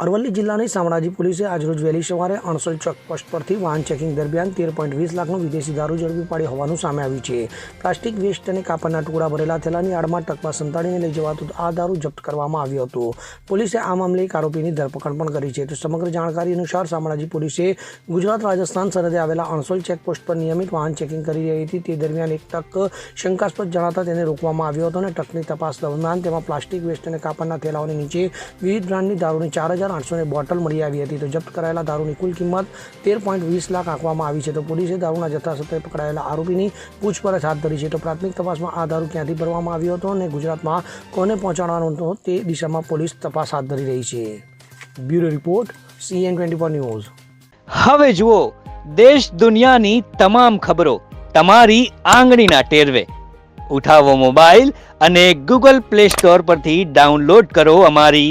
અરવલ્લી જિલ્લાની શામળાજી પોલીસે આજરોજ વહેલી સવારે અણસોલ ચેકપોસ્ટ પરથી વાહન ચેકિંગ દરમિયાન તેર પોઈન્ટ વીસ લાખનો વિદેશી દારૂ ઝડપી પાડી હોવાનું સામે આવ્યું છે. પ્લાસ્ટિક, વેસ્ટ અને કાપડના ટુકડા ભરેલા થેલાની આડમાં ટકમાં સંતાડીને લઈ જવાતું આ દારૂ જપ્ત કરવામાં આવ્યો હતો. પોલીસે આ મામલે એક આરોપીની ધરપકડ પણ કરી છે. તો સમગ્ર જાણકારી અનુસાર શામળાજી પોલીસે ગુજરાત, રાજસ્થાન સરહદે આવેલા અણસોલ ચેકપોસ્ટ પર નિયમિત વાહન ચેકિંગ કરી રહી હતી. તે દરમિયાન એક ટક શંકાસ્પદ જણાતા તેને રોકવામાં આવ્યો હતો અને ટકની તપાસ દરમિયાન તેમાં પ્લાસ્ટિક, વેસ્ટ અને કાપડના થેલાઓની નીચે વિવિધ બ્રાન્ડની દારૂની ચાર હજાર આઠસો બોટલ મળી આવી હતી. તો જપ્ત કરાયેલા દારૂની કુલ કિંમત તેર પોઈન્ટ વીસ લાખ આંકવામાં આવી છે. તો પોલીસે દારૂના જથ્થા સાથે પકડાયેલા આરોપીની પૂછપરછ હાથ ધરી છે. તો પ્રાથમિક તપાસમાં આ દારૂ ક્યાંથી ભરવામાં આવ્યો હતો અને ગુજરાતમાં કોને પહોંચાડવાનો હતો તે દિશામાં પોલીસ તપાસ હાથ ધરી રહી છે. Bureau report CN twenty four news. હવે જુઓ, દેશ દુનિયાની તમામ ખબરો તમારી આંગળીના ટેરવે. ઉઠાવો મોબાઈલ અને ગૂગલ પ્લે સ્ટોર પરથી ડાઉનલોડ કરો અમારી